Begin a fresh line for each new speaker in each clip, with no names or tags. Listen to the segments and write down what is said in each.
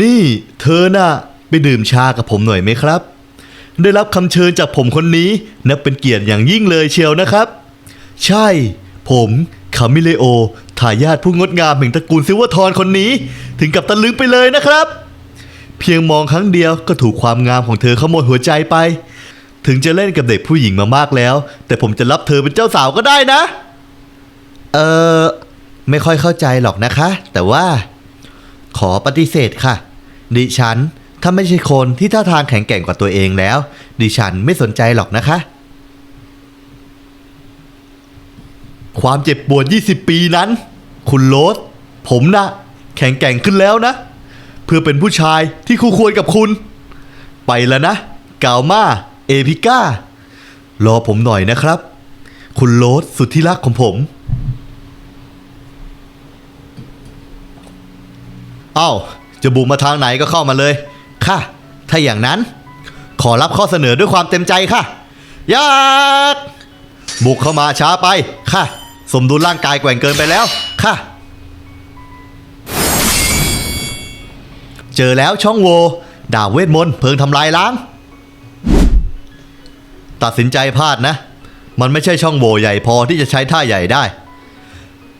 นี่เธอน่ะไปดื่มชากับผมหน่อยไหมครับ ได้รับคำเชิญจากผมคนนี้นับเป็นเกียรติอย่างยิ่งเลยเชียวนะครับ ใช่ ผมคามิเลโอทายาทผู้งดงามแห่งตระกูลซิวทอนคนนี้ ถึงกับตะลึงไปเลยนะครับ เพียงมองครั้งเดียวก็ถูกความงามของเธอขโมยหัวใจไป ถึงจะเล่นกับเด็กผู้หญิงมามากแล้ว แต่ผมจะรับเธอเป็นเจ้าสาวก็ได้นะ เออไม่ค่อยเข้าใจหรอกนะคะ แต่ว่า ขอปฏิเสธค่ะ ดิฉันถ้าไม่ใช่คนที่ท่าทางแข็งแกร่งกว่าตัวเองแล้ว ดิฉันไม่สนใจหรอกนะคะ ความเจ็บปวด 20 ปีนั้น คุณโรสผมนะแข็งแกร่งขึ้นแล้วนะ เพื่อเป็นผู้ชายที่คู่ควรกับคุณ ไปแล้วนะ กาวมาเอพิก้ารอผมหน่อยนะครับ คุณโรสสุดที่รักของผม อ้าจะบุกมาทางไหนก็เข้ามาเลย ค่ะ ถ้าอย่างนั้น ขอรับข้อเสนอด้วยความเต็มใจค่ะยากบุกเข้ามาช้าไป ค่ะ สมดุลร่างกายแกว่งเกินไปแล้ว ค่ะ เจอแล้วช่องโหวดาบเวทมนต์เพิงทำลายล้าง ตัดสินใจพลาดนะ มันไม่ใช่ช่องโหว่ใหญ่พอที่จะใช้ท่าใหญ่ได้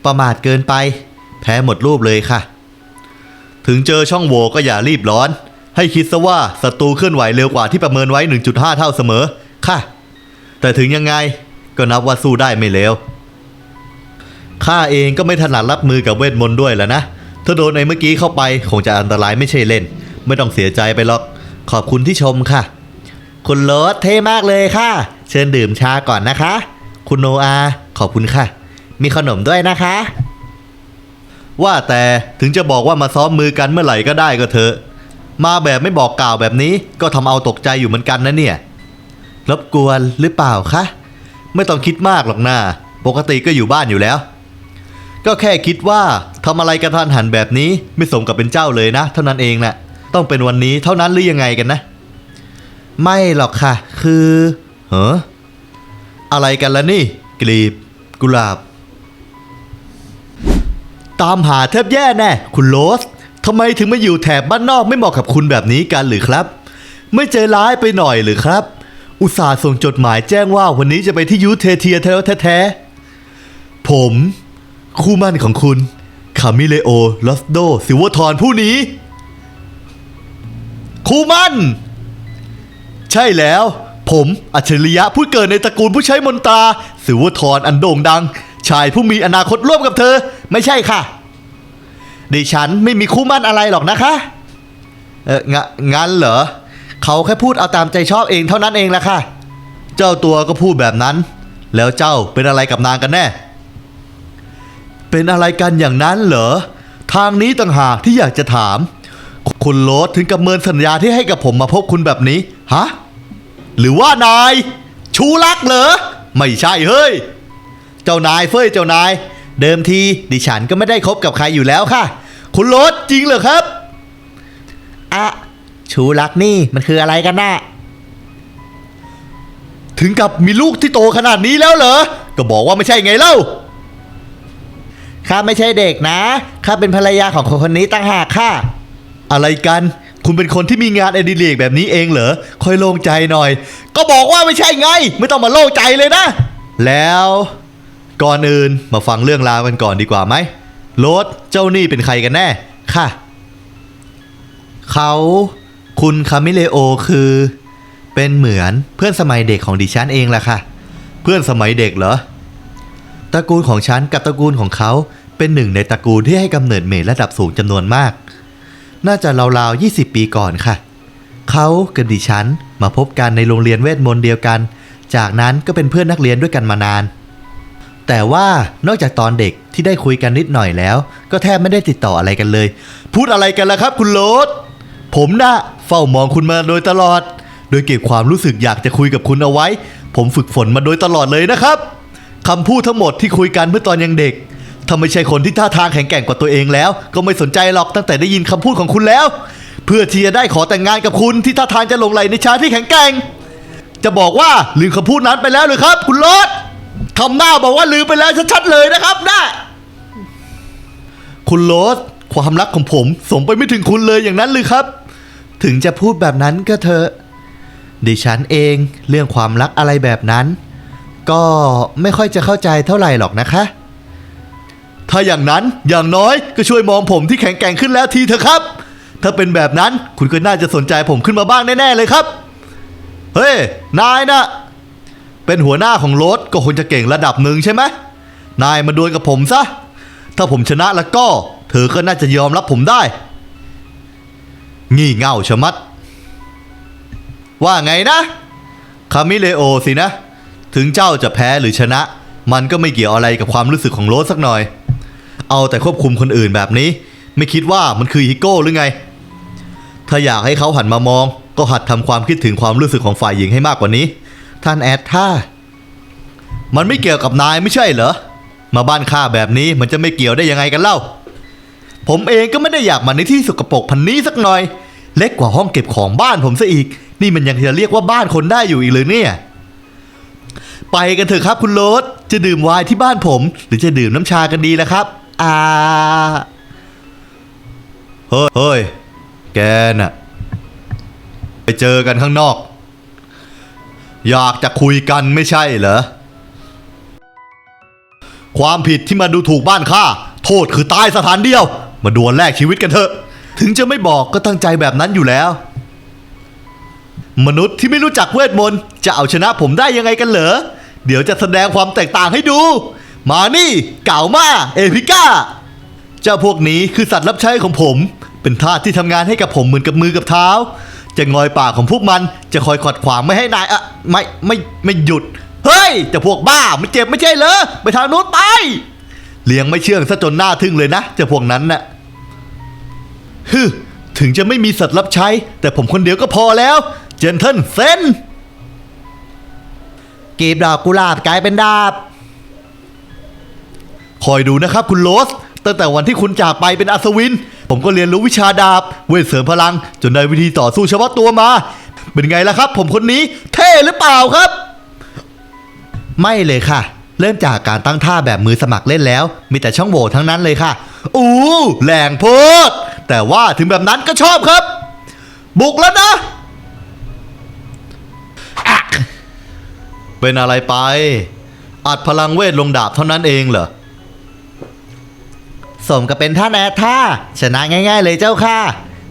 ประมาทเกินไป แพ้หมดรูปเลยค่ะ ถึงเจอช่องโหว่ก็อย่ารีบร้อน ให้คิดซะว่าศัตรูเคลื่อนไหวเร็วกว่าที่ประเมินไว้ 1.5 เท่าเสมอ ค่ะ แต่ถึงยังไงก็นับว่าสู้ได้ไม่เลวข้าเองก็ไม่ถนัดรับมือกับเวทมนต์ด้วยแหละนะ ถ้าโดนไอ้เมื่อกี้เข้าไปคงจะอันตรายไม่ใช่เล่น ไม่ต้องเสียใจไปหรอก ขอบคุณที่ชมค่ะ คุณโรสเท่มากเลยค่ะ เชิญดื่มชาก่อนนะคะ คุณโนอา ขอบคุณค่ะ มีขนมด้วยนะคะ ว่าแต่ถึงจะบอกว่ามาซ้อมมือกันเมื่อไหร่ก็ได้ก็เถอะ มาแบบไม่บอกกล่าวแบบนี้ก็ทำเอาตกใจอยู่เหมือนกันนะเนี่ย รบกวนหรือเปล่าคะ ไม่ต้องคิดมากหรอกนะปกติก็อยู่บ้านอยู่แล้ว ก็แค่คิดว่าทำอะไรกันทันหันแบบนี้ไม่สมกับเป็นเจ้าเลยนะ เท่านั้นเองนะต้องเป็นวันนี้เท่านั้นหรือยังไงกันนะ ไม่หรอกค่ะ คือเฮ้ออะไรกันล่ะนี่ กลีบ กุหลาบ ตามหาแทบแย่แน่คุณโรสทำไมถึงมาอยู่แถบบ้านนอกไม่เหมาะกับคุณแบบนี้กันหรือครับ ไม่ใจร้ายไปหน่อยหรือครับ อุตส่าห์ส่งจดหมายแจ้งว่าวันนี้จะไปที่ยูเทเทียแท้แท้ๆผม คู่มั่นของคุณคามิเลโอลอสโดซิววอร์ทอนผู้นี้ คู่มั่น ใช่แล้ว ผมอัจฉริยะผู้เกิดในตระกูลผู้ใช้มนตราสิวทรอันโด่งดัง ชายผู้มีอนาคตร่วมกับเธอ ไม่ใช่ค่ะ ดิฉันไม่มีคู่มั่นอะไรหรอกนะคะ เอองะงั้นเหรอ เขาแค่พูดเอาตามใจชอบเองเท่านั้นเองแหละค่ะ เจ้าตัวก็พูดแบบนั้น แล้วเจ้าเป็นอะไรกับนางกันแน่ เป็นอะไรกันอย่างนั้นเหรอ ทางนี้ต่างหากที่อยากจะถาม คุณโรสถึงกับเมินสัญญาที่ให้กับผมมาพบคุณแบบนี้ ฮะ หรือว่านาย ชูรักเหรอ ไม่ใช่เฮ้ย เจ้านายเฟ้ยเจ้านาย เดิมทีดิฉันก็ไม่ได้คบกับใครอยู่แล้วค่ะ คุณโรสจริงเหรอครับอะชูรักนี่มันคืออะไรกันน่ะถึงกับมีลูกที่โตขนาดนี้แล้วเหรอ ก็บอกว่าไม่ใช่ไงเล่า ข้าไม่ใช่เด็กนะ ข้าเป็นภรรยาของคนคนนี้ต่างหากค่ะ อะไรกัน คุณเป็นคนที่มีงานอดิเรกแบบนี้เองเหรอ ค่อยโล่งใจหน่อย ก็บอกว่าไม่ใช่ไง ไม่ต้องมาโล่งใจเลยนะ แล้ว ก่อนอื่นมาฟังเรื่องราวกันก่อนดีกว่าไหมโรสเจ้านี่เป็นใครกันแน่ ค่ะ เขาคุณคามิเลโอคือ เป็นเหมือนเพื่อนสมัยเด็กของดิฉันเองแหละค่ะ เพื่อนสมัยเด็กเหรอตระกูลของฉันกับตระกูลของเขาเป็นหนึ่งในตระกูลที่ให้กำเนิดเมดระดับสูงจำนวนมาก น่าจะราวๆ 20 ปีก่อนค่ะ เขากับดิฉันมาพบกันในโรงเรียนเวทมนต์เดียวกัน จากนั้นก็เป็นเพื่อนนักเรียนด้วยกันมานาน แต่ว่านอกจากตอนเด็กที่ได้คุยกันนิดหน่อยแล้ว ก็แทบไม่ได้ติดต่ออะไรกันเลย พูดอะไรกันล่ะครับ คุณโรสผมนะเฝ้ามองคุณมาโดยตลอด โดยเก็บความรู้สึกอยากจะคุยกับคุณเอาไว้ ผมฝึกฝนมาโดยตลอดเลยนะครับคำพูดทั้งหมดที่คุยกันเมื่อตอนยังเด็กถ้าไม่ใช่คนที่ท่าทางแข็งแกร่งกว่าตัวเองแล้ว ก็ไม่สนใจหรอกตั้งแต่ได้ยินคำพูดของคุณแล้ว เพื่อที่จะได้ขอแต่งงานกับคุณที่ท่าทางจะหลงไหลในชายที่แข็งแกร่ง จะบอกว่าลืมคำพูดนั้นไปแล้วหรือครับ คุณโรส ทำหน้าบอกว่าลืมไปแล้วชัดๆเลยนะครับนะคุณโรสความรักของผมส่งไปไม่ถึงคุณเลยอย่างนั้นเลยครับ ถึงจะพูดแบบนั้นก็เถอะดิฉันเองเรื่องความรักอะไรแบบนั้น ก็ไม่ค่อยจะเข้าใจเท่าไหร่หรอกนะคะ ถ้าอย่างนั้นอย่างน้อยก็ช่วยมองผมที่แข็งแกร่งขึ้นแล้วทีเถอะครับ ถ้าเป็นแบบนั้นคุณก็น่าจะสนใจผมขึ้นมาบ้างแน่ๆเลยครับ เฮ้ยนายนะ เป็นหัวหน้าของรถก็คงจะเก่งระดับหนึ่งใช่ไหมนายมาดวลกับผมซะ ถ้าผมชนะแล้วก็ เธอก็น่าจะยอมรับผมได้ งี่เง่าชะมัด ว่าไงนะคามิเลโอสินะ ถึงเจ้าจะแพ้หรือชนะ มันก็ไม่เกี่ยวอะไรกับความรู้สึกของโรสสักหน่อย เอาแต่ควบคุมคนอื่นแบบนี้ ไม่คิดว่ามันคือฮิโก้หรือไง ถ้าอยากให้เขาหันมามอง ก็หัดทำความคิดถึงความรู้สึกของฝ่ายหญิงให้มากกว่านี้ ท่านแอดท่ามันไม่เกี่ยวกับนายไม่ใช่เหรอ มาบ้านข้าแบบนี้มันจะไม่เกี่ยวได้ยังไงกันเล่า ผมเองก็ไม่ได้อยากมาในที่สกปรกพันนี้สักหน่อย เล็กกว่าห้องเก็บของบ้านผมซะอีก นี่มันยังจะเรียกว่าบ้านคนได้อยู่อีกเลยเนี่ย ไปกันเถอะครับคุณโรสจะดื่มไวน์ที่บ้านผม หรือจะดื่มน้ำชากันดีล่ะครับ อ่า เฮ้ย เฮ้ย แกน่ะ ไปเจอกันข้างนอก อยากจะคุยกันไม่ใช่เหรอ ความผิดที่มาดูถูกบ้านข้า โทษคือตายสถานเดียว มาดวลแลกชีวิตกันเถอะ ถึงจะไม่บอกก็ตั้งใจแบบนั้นอยู่แล้ว มนุษย์ที่ไม่รู้จักเวทมนต์จะเอาชนะผมได้ยังไงกันเหรอ เดี๋ยวจะแสดงความแตกต่างให้ดู มานี่เก่ามา เอพิก้า เจ้าพวกนี้คือสัตว์รับใช้ของผม เป็นทาสที่ทำงานให้กับผมเหมือนกับมือกับเท้า จะงอยปากของพวกมันจะคอยขัดขวางไม่ให้นายอะไม่ไม่ไม่หยุด เฮ้ยจะพวกบ้ามันเจ็บไม่ใช่เหรอไปทางนู้นไป เลี้ยงไม่เชื่องซะจนหน้าทึ่งเลยนะเจ้าพวกนั้นน่ะฮึถึงจะไม่มีสัตว์รับใช้ แต่ผมคนเดียวก็พอแล้ว เจนเทิลเซนกีบดอกกุหลาบกลายเป็นดาบ คอยดูนะครับคุณโรส ตั้งแต่วันที่คุณจากไปเป็นอัศวิน ผมก็เรียนรู้วิชาดาบ เวทเสริมพลัง จนได้วิธีต่อสู้เฉพาะตัวมา เป็นไงล่ะครับ ผมคนนี้เท่หรือเปล่าครับ ไม่เลยค่ะ เริ่มจากการตั้งท่าแบบมือสมัครเล่นแล้ว มีแต่ช่องโหว่ทั้งนั้นเลยค่ะ อู้แหลงโพดแต่ว่าถึงแบบนั้นก็ชอบครับ บุกแล้วนะะเป็นอะไรไป อัดพลังเวทลงดาบเท่านั้นเองเหรอ สมกับเป็นท่านแอดท่าชนะง่าย ๆ เลยเจ้าค่ะ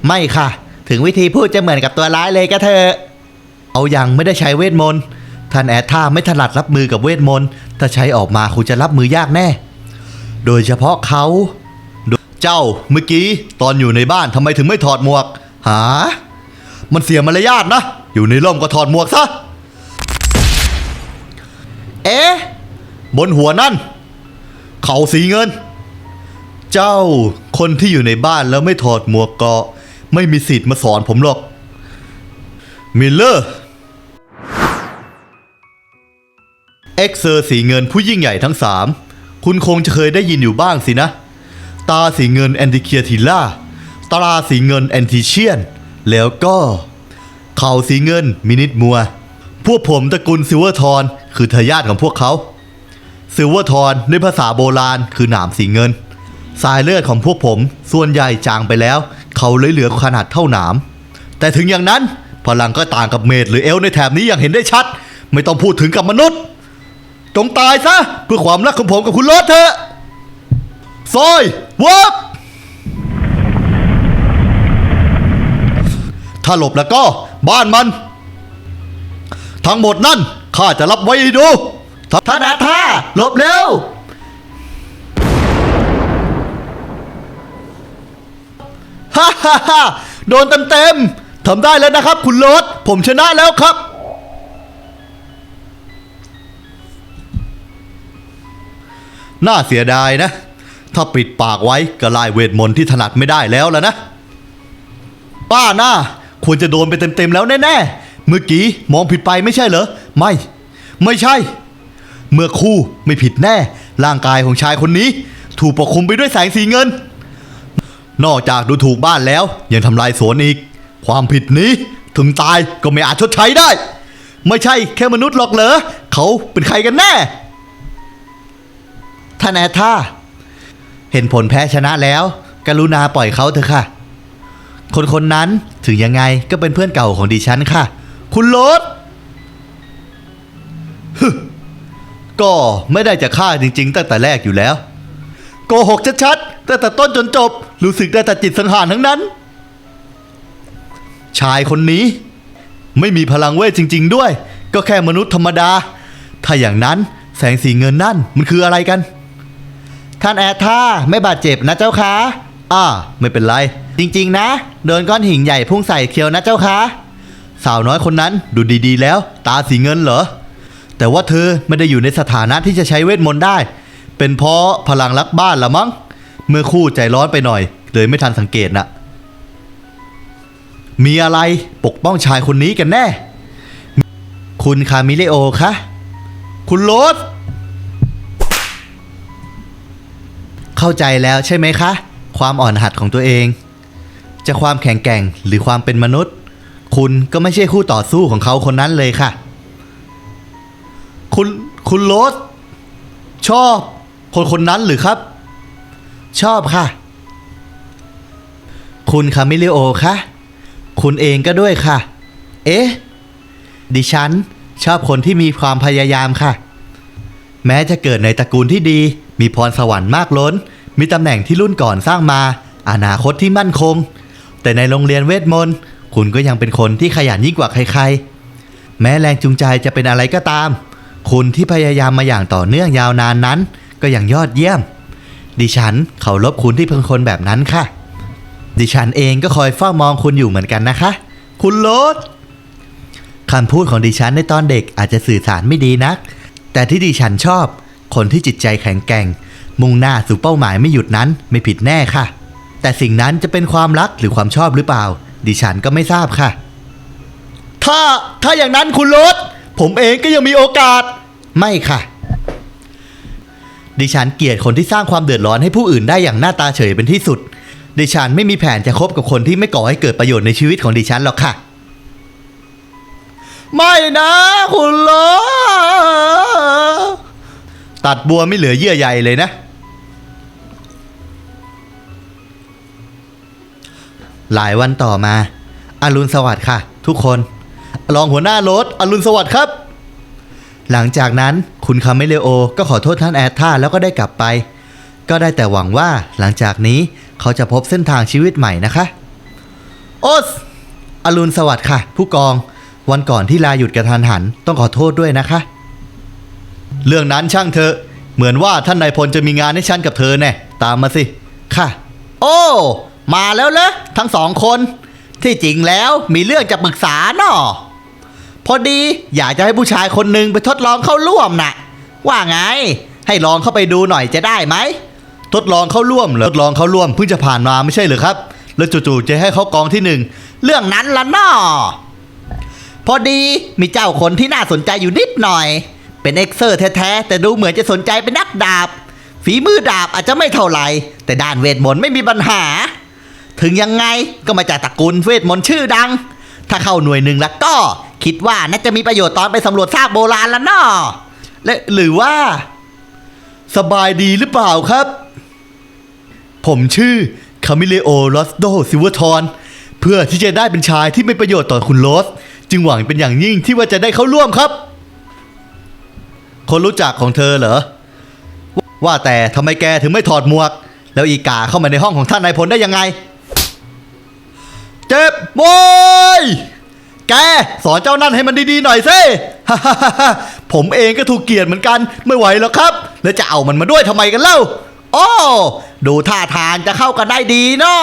ไม่ค่ะ ถึงวิธีพูดจะเหมือนกับตัวร้ายเลยก็เถอะเอาอยังไม่ได้ใช้เวทมนต์ท่านแอดท่าไม่ถนัดรับมือกับเวทมนต์ถ้าใช้ออกมาคงจะรับมือยากแน่ โดยเฉพาะเขาเจ้าเมื่อกี้ตอนอยู่ในบ้านทำไมถึงไม่ถอดหมวกหา มันเสียมารยาทนะ อยู่ในร่มก็ถอดหมวกซะเอ๊ะบนหัวนั่น เขาสีเงิน เจ้า คนที่อยู่ในบ้านแล้วไม่ถอดหมวกเก็ไม่มีสิทธิ์มาสอนผมหรอก มิลเลอร์ เอ็กเซอร์สีเงินผู้ยิ่งใหญ่ทั้งสามคุณคงจะเคยได้ยินอยู่บ้างสินะ ตาสีเงินแอนติเคียทิล่า ตราสีเงินแอนติเชียน แล้วก็ เข่าสีเงินมินิทมัว พวกผมตระกูลซิลเวอร์ทอนคือทายาทของพวกเขาซิลเวอร์ทอนในภาษาโบราณคือหนามสีเงิน สายเลือดของพวกผมส่วนใหญ่จางไปแล้ว เขาเลยเหลือขนาดเท่าหนาม แต่ถึงอย่างนั้นพลังก็ต่างกับเมดหรือเอลในแถบนี้อย่างเห็นได้ชัด ไม่ต้องพูดถึงกับมนุษย์ จงตายซะเพื่อความรักของผมกับคุณโรสเถอะซอยวับถ้าหลบแล้วก็บ้านมัน ทั้งหมดนั่นข้าจะรับไว้ดูท่านอาท่าหลบเร็ว ฮ่าฮ่าฮ่าโดนเต็มๆทำได้แล้วนะครับ คุณโรสผมชนะแล้วครับ น่าเสียดายนะ ถ้าปิดปากไว้ก็ไล่เวทมนต์ที่ถนัดไม่ได้แล้วแล้วนะ ป้าหน้า ควรจะโดนไปเต็มๆแล้วแน่ๆ เมื่อกี้มองผิดไปไม่ใช่เหรอ ไม่ ไม่ใช่ เมื่อคู่ไม่ผิดแน่ ร่างกายของชายคนนี้ ถูกปกคลุมไปด้วยแสงสีเงิน นอกจากดูถูกบ้านแล้ว ยังทำลายสวนอีก ความผิดนี้ถึงตายก็ไม่อาจชดใช้ได้ ไม่ใช่แค่มนุษย์หรอกเหรอเขาเป็นใครกันแน่ท่านแอท่าเห็นผลแพ้ชนะแล้ว กรุณาปล่อยเขาเถอะค่ะ คนคนนั้นถึงยังไงก็เป็นเพื่อนเก่าของดิฉันค่ะ คุณโรสก็ไม่ได้จะฆ่าจริง ๆ ตั้งแต่แรกอยู่แล้ว โกหกชัดๆตั้งแต่ต้นจนจบ รู้สึกได้แต่จิตสังหารทั้งนั้น ชายคนนี้ ไม่มีพลังเวทจริง ๆ ด้วย ก็แค่มนุษย์ธรรมดา ถ้าอย่างนั้นแสงสีเงินนั่นมันคืออะไรกัน ท่านแอท่าไม่บาดเจ็บนะเจ้าคะอ่าไม่เป็นไร จริง ๆ นะ โดนก้อนหินใหญ่พุ่งใส่เคียวนะเจ้าคะสาวน้อยคนนั้นดูดีๆ แล้ว ตาสีเงินเหรอแต่ว่าเธอไม่ได้อยู่ในสถานะที่จะใช้เวทมนต์ได้ เป็นเพราะพลังรักบ้านละมั้ง เมื่อคู่ใจร้อนไปหน่อย เลยไม่ทันสังเกตน่ะ มีอะไรปกป้องชายคนนี้กันแน่ คุณคามิเลโอคะคุณโรสเข้าใจแล้วใช่ไหมคะ ความอ่อนหัดของตัวเอง จะความแข็งแกร่งหรือความเป็นมนุษย์ คุณก็ไม่ใช่คู่ต่อสู้ของเขาคนนั้นเลยค่ะ คุณคุณโรสชอบ คนคนนั้นหรือครับ ชอบค่ะ คุณคามิเลโอคะคุณเองก็ด้วยค่ะ เอ๊ะ ดิฉันชอบคนที่มีความพยายามค่ะ แม้จะเกิดในตระกูลที่ดี มีพรสวรรค์มากล้น มีตำแหน่งที่รุ่นก่อนสร้างมา อนาคตที่มั่นคง แต่ในโรงเรียนเวทมนต์คุณก็ยังเป็นคนที่ขยันยิ่งกว่าใครๆ แม้แรงจูงใจจะเป็นอะไรก็ตาม คุณที่พยายามมาอย่างต่อเนื่องยาวนานนั้น ก็ยังยอดเยี่ยม ดิฉันเคารพคุณที่เป็นคนแบบนั้นค่ะ ดิฉันเองก็คอยเฝ้ามองคุณอยู่เหมือนกันนะคะ คุณโรสคำพูดของดิฉันในตอนเด็กอาจจะสื่อสารไม่ดีนัก แต่ที่ดิฉันชอบ คนที่จิตใจแข็งแกร่ง มุ่งหน้าสู่เป้าหมายไม่หยุดนั้นไม่ผิดแน่ค่ะ แต่สิ่งนั้นจะเป็นความรักหรือความชอบหรือเปล่า ดิฉันก็ไม่ทราบค่ะ ถ้าถ้าอย่างนั้นคุณรถผมเองก็ยังมีโอกาส ไม่ค่ะ ดิฉันเกลียดคนที่สร้างความเดือดร้อนให้ผู้อื่นได้อย่างหน้าตาเฉยเป็นที่สุด ดิฉันไม่มีแผนจะคบกับคนที่ไม่ก่อให้เกิดประโยชน์ในชีวิตของดิฉันหรอกค่ะ ไม่นะคุณโลตัดบัวไม่เหลือเยื่อใยเลยนะ หลายวันต่อมา อรุณสวัสดิ์ค่ะ ทุกคน รองหัวหน้ารถอรุณสวัสดิ์ครับ หลังจากนั้นคุณคาเมเลโอก็ขอโทษท่านแอดท่าแล้วก็ได้กลับไป ก็ได้แต่หวังว่าหลังจากนี้เขาจะพบเส้นทางชีวิตใหม่นะคะ โอสอรุณสวัสดิ์ค่ะ ผู้กอง วันก่อนที่ลาหยุดกระทันหัน ต้องขอโทษด้วยนะคะ เรื่องนั้นช่างเถอะ เหมือนว่าท่านนายพลจะมีงานให้ฉันกับเธอแน่ตามมาสิ ค่ะ โอ้ มาแล้วเหรอทั้งสองคน ที่จริงแล้วมีเรื่องจะปรึกษาเนาะ พอดีอยากจะให้ผู้ชายคนหนึ่งไปทดลองเข้าร่วมน่ะ ว่าไง ให้ลองเข้าไปดูหน่อยจะได้ไหม ทดลองเข้าร่วมเหรอ ทดลองเข้าร่วมเพิ่งจะผ่านมาไม่ใช่เหรือครับ แล้วจู่ๆจะให้เขากองที่หนึ่ง เรื่องนั้นละนาะพอดีมีเจ้าคนที่น่าสนใจอยู่นิดหน่อย เป็นเอ็กเซอร์แท้ๆแต่ดูเหมือนจะสนใจเป็นนักดาบ ฝีมือดาบอาจจะไม่เท่าไหร่แต่ด้านเวทมนต์ไม่มีปัญหา ถึงยังไงก็มาจากตระกูลเวทมนต์ชื่อดัง ถ้าเข้าหน่วยหนึ่งแล้วก็ คิดว่าน่าจะมีประโยชน์ตอนไปสำรวจซากโบราณแล้วเนาะและหรือว่า สบายดีหรือเปล่าครับ ผมชื่อคามิเลโอลอสโดซิวเวอร์ทอนเพื่อที่จะได้เป็นชายที่ไม่ประโยชน์ต่อคุณโรส จึงหวังเป็นอย่างยิ่งที่ว่าจะได้เข้าร่วมครับ คนรู้จักของเธอเหรอ ว่าแต่ทำไมแกถึงไม่ถอดหมวก แล้วอีกาเข้ามาในห้องของท่านนายพลได้ยังไง เจ็บโวย แกสอนเจ้านั่นให้มันดีๆหน่อยสิผมเองก็ถูกเกลียดเหมือนกันไม่ไหวแล้วครับ แล้วจะเอามันมาด้วยทำไมกันเล่าอ้ดูท่าทางจะเข้ากันได้ดีเนาะ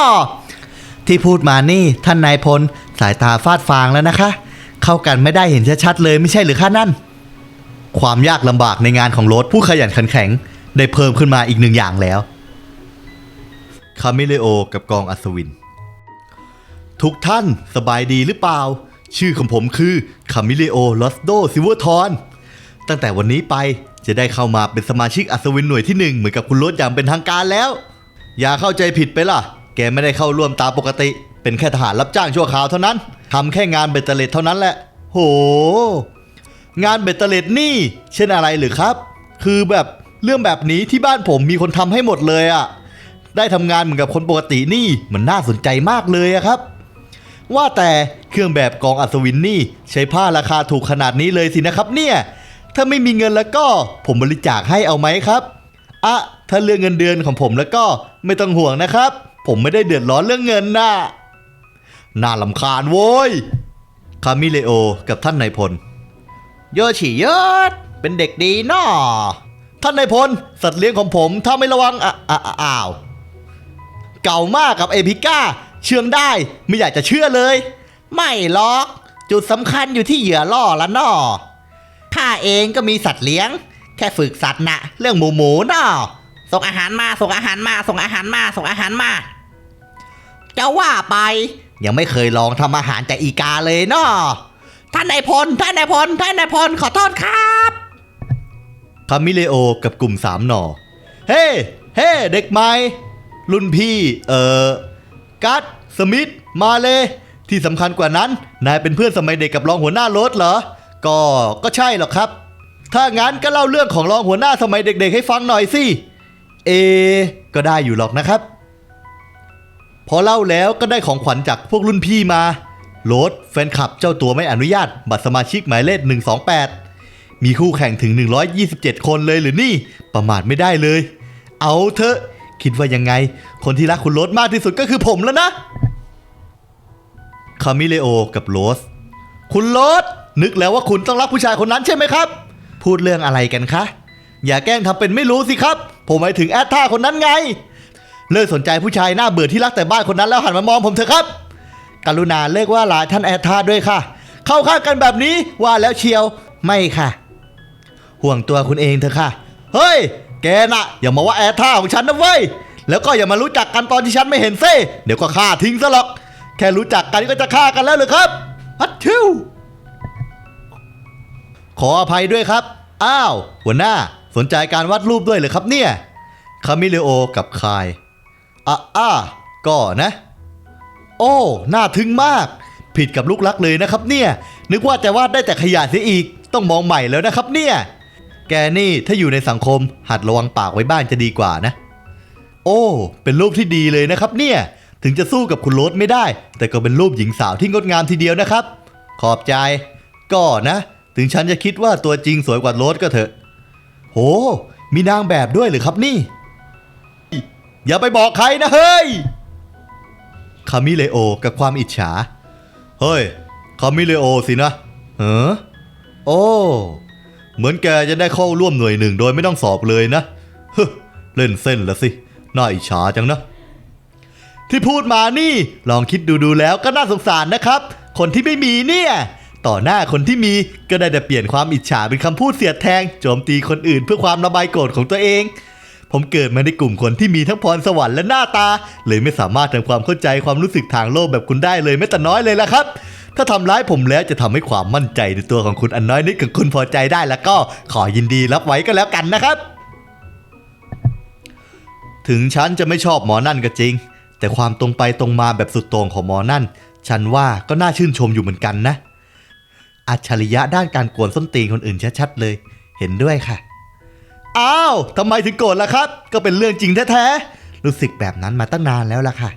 ที่พูดมานี่ท่านนายพลสายตาฟาดฟางแล้วนะคะ เข้ากันไม่ได้เห็นชัดๆเลยไม่ใช่หรือคะนั่น ความยากลำบากในงานของรถผู้ขยันขันแข็ง ได้เพิ่มขึ้นมาอีกหนึ่งอย่างแล้วคามิเลโอกับกองอัศวิน ทุกท่านสบายดีหรือเปล่า ชื่อของผมคือคามิเลโอลอสโดซิวเวอร์ทอนตั้งแต่วันนี้ไปจะได้เข้ามาเป็นสมาชิกอัศวินหน่วยที่หนึ่งเหมือนกับคุณรถอย่างเป็นทางการแล้ว อย่าเข้าใจผิดไปล่ะ แกไม่ได้เข้าร่วมตามปกติ เป็นแค่ทหารรับจ้างชั่วคราวเท่านั้นทำแค่งานเบตเตอร์เลดเท่านั้นแหละ โห งานเบตเตอร์เลดนี่ เช่นอะไรหรือครับ คือแบบเรื่องแบบนี้ที่บ้านผมมีคนทำให้หมดเลยอะได้ทำงานเหมือนกับคนปกตินี่มันน่าสนใจมากเลยอะครับ ว่าแต่เครื่องแบบกองอัศวินนี่ ใช้ผ้าราคาถูกขนาดนี้เลยสินะครับเนี่ย ถ้าไม่มีเงินแล้วก็ผมบริจาคให้เอาไหมครับอะถ้าเรื่องเงินเดือนของผมแล้วก็ไม่ต้องห่วงนะครับ ผมไม่ได้เดือดร้อนเรื่องเงินนะน่าลำคาญโว้ยคามิเลโอกับท่านนายพล โยชิยศเป็นเด็กดีนาะท่านนายพล สัตว์เลี้ยงของผมถ้าไม่ระวังอะอะอะอ้าว เก่ามากกับเอพิก้า เชื่องได้ไม่อยากจะเชื่อเลย ไม่หรอก จุดสำคัญอยู่ที่เหยื่อล่อละนาะข้าเองก็มีสัตว์เลี้ยง แค่ฝึกสัตว์นะเรื่องหมูหมูนาะส่งอาหารมาส่งอาหารมาส่งอาหารมาส่งอาหารมาจะว่าไป ยังไม่เคยลองทำอาหารจากอีกาเลยนาะท่านนายพลท่านนายพลท่านนายพลขอโทษครับคามิเลโอกับกลุ่มสามหน่อ เฮ้ เฮ้ เด็กใหม่ รุ่นพี่ เอ่อ กัตสมิธมาเล ที่สำคัญกว่านั้น นายเป็นเพื่อนสมัยเด็กกับรองหัวหน้ารถเหรอ ก็ก็ใช่หรอกครับ ถ้างั้นก็เล่าเรื่องของรองหัวหน้าสมัยเด็กๆ ให้ฟังหน่อยสิ เอ ก็ได้อยู่หรอกนะครับ พอเล่าแล้วก็ได้ของขวัญจากพวกรุ่นพี่มาโรดแฟนคลับเจ้าตัวไม่อนุญาต บัตรสมาชิกหมายเลข 128 มีคู่แข่งถึง 127 คนเลยหรือนี่ ประมาทไม่ได้เลย เอาเถอะ คิดว่ายังไง คนที่รักคุณโรสมากที่สุดก็คือผมแล้วนะ คามิเลโอกับโรส คุณโรสนึกแล้วว่าคุณต้องรักผู้ชายคนนั้นใช่ไหมครับ พูดเรื่องอะไรกันคะ อย่าแกล้งทำเป็นไม่รู้สิครับ ผมหมายถึงแอดท่าคนนั้นไง เลิกสนใจผู้ชายหน้าเบื่อที่รักแต่บ้านคนนั้นแล้วหันมามองผมเถอะครับ กรุณาเลิกว่าหลายท่านแอดทาด้วยค่ะ เข้าข้างกันแบบนี้ว่าแล้วเชียว ไม่ค่ะ ห่วงตัวคุณเองเถอะค่ะ เฮ้ย แกน่ะ อย่ามาว่าแอดท่าของฉันนะเว้ย แล้วก็อย่ามารู้จักกันตอนที่ฉันไม่เห็นเซ่เดี๋ยวก็ฆ่าทิ้งซะหรอก แค่รู้จักกันก็จะฆ่ากันแล้วเหรือครับฮัตชิวขออภัยด้วยครับ อ้าว หัวหน้าสนใจการวาดรูปด้วยเหรือครับเนี่ย คามิเลโอกับคายอะอะก็นะ โอ้ น่าทึ่งมาก ผิดกับลูกรักเลยนะครับเนี่ย นึกว่าจะวาดได้แต่ขยะเสียอีก ต้องมองใหม่แล้วนะครับเนี่ย แกนี่ถ้าอยู่ในสังคมหัดระวังปากไว้บ้างจะดีกว่านะ โอ้ เป็นรูปที่ดีเลยนะครับเนี่ย ถึงจะสู้กับคุณโรสไม่ได้ แต่ก็เป็นรูปหญิงสาวที่งดงามทีเดียวนะครับ ขอบใจ ก็นะ ถึงฉันจะคิดว่าตัวจริงสวยกว่าโรสก็เถอะ โห มีนางแบบด้วยหรือครับนี่ อย่าไปบอกใครนะเฮ้ย คามิเลโอกับความอิจฉา เฮ้ย คามิเลโอสินะเออโอ้ เหมือนแกจะได้เข้าร่วมหน่วยหนึ่งโดยไม่ต้องสอบเลยนะเฮ้เล่นเส้นละสิ น่าอิจฉาจังนะ ที่พูดมานี่ ลองคิดดูดูๆแล้วก็น่าสงสารนะครับ คนที่ไม่มีเนี่ย ต่อหน้าคนที่มีก็ได้แต่เปลี่ยนความอิจฉาเป็นคำพูดเสียดแทง โจมตีคนอื่นเพื่อความระบายโกรธของตัวเอง ผมเกิดมาในกลุ่มคนที่มีทั้งพรสวรรค์และหน้าตา เลยไม่สามารถทำความเข้าใจความรู้สึกทางโลกแบบคุณได้เลยแม้แต่น้อยเลยละครับ ถ้าทำร้ายผมแล้วจะทำให้ความมั่นใจในตัวของคุณอันน้อยนิดของคุณพอใจได้แล้วก็ขอยินดีรับไว้ก็แล้วกันนะครับ ถึงฉันจะไม่ชอบหมอนั่นก็จริง แต่ความตรงไปตรงมาแบบสุดโต่งของหมอนั่น ฉันว่าก็น่าชื่นชมอยู่เหมือนกันนะ อัจฉริยะด้านการกวนส้นตีนคนอื่นชัดๆเลย เห็นด้วยค่ะ อ้าวทำไมถึงโกรธล่ะครับ ก็เป็นเรื่องจริงแท้ๆรู้สึกแบบนั้นมาตั้งนานแล้วล่ะค่ะ